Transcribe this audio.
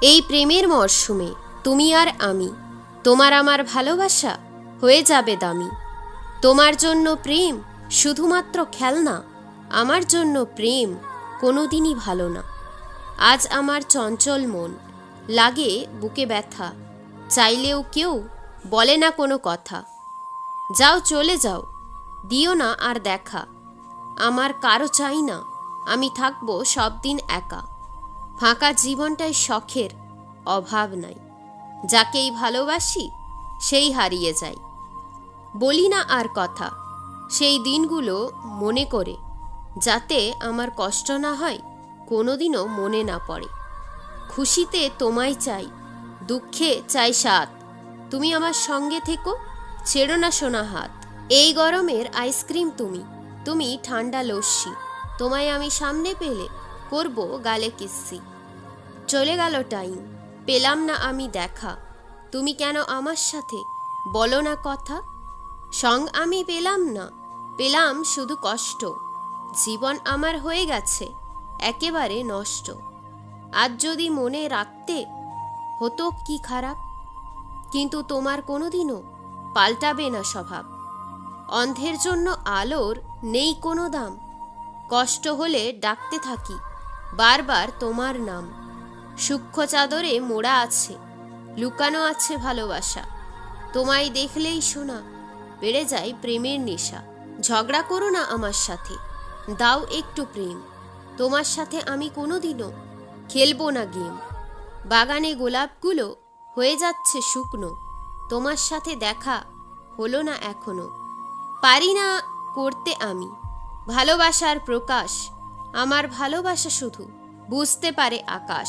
এই প্রেমের মরশুমে তুমি আর আমি। তোমার আমার ভালোবাসা হয়ে যাবে দামি। তোমার জন্য প্রেম শুধুমাত্র খেলনা, আমার জন্য প্রেম কোনোদিনই ভালো না। আজ আমার চঞ্চল মন, লাগে বুকে ব্যথা, চাইলেও কেউ বলে না কোনো কথা। যাও চলে যাও, দিও না আর দেখা, আমার কারও চাই না, আমি থাকব সব দিন একা। ফাঁকা জীবনটাই শখের অভাব নাই। যাকেই ভালোবাসি, সেই হারিয়ে যায়। বলি না আর কথা, সেই দিনগুলো মনে করে, যাতে আমার কষ্ট না হয়, কোনোদিনও মনে না পড়ে। খুশিতে তোমায় চাই, দুঃখে চাই সাথ তুমি আমার সঙ্গে থেকো, ছেড়ো না সোনা হাত। এই গরমের আইসক্রিম তুমি তুমি ঠান্ডা লস্যি, তোমায় আমি সামনে পেলে করব গালে কিস্সি। চলে গেল টাইম। পেলাম না আমি দেখা। তুমি কেন আমার সাথে? বলো না কথা। সং আমি পেলাম না। পেলাম শুধু কষ্ট। জীবন আমার হয়ে গেছে। একেবারে নষ্ট। আজ যদি মনে রাখতে হতো কি খারাপ? কিন্তু তোমার কোনোদিনও পাল্টাবে না স্বভাব। অন্ধের জন্য আলোর নেই কোনো দাম। কষ্ট হলে ডাকতে থাকি। বারবার তোমার নাম। সূক্ষ্ম চাদরে মোড়া আছে, লুকানো আছে ভালোবাসা। তোমায় দেখলেই শোনা, বেড়ে যায় প্রেমের নেশা। ঝগড়া করো না আমার সাথে, দাও একটু প্রেম। তোমার সাথে আমি কোনোদিনও খেলব না গেম। বাগানে গোলাপগুলো হয়ে যাচ্ছে শুকনো, তোমার সাথে দেখা হলো না এখনও। পারি না করতে আমি, ভালোবাসার প্রকাশ আমার ভালোবাসা শুধু বুঝতে পারে আকাশ।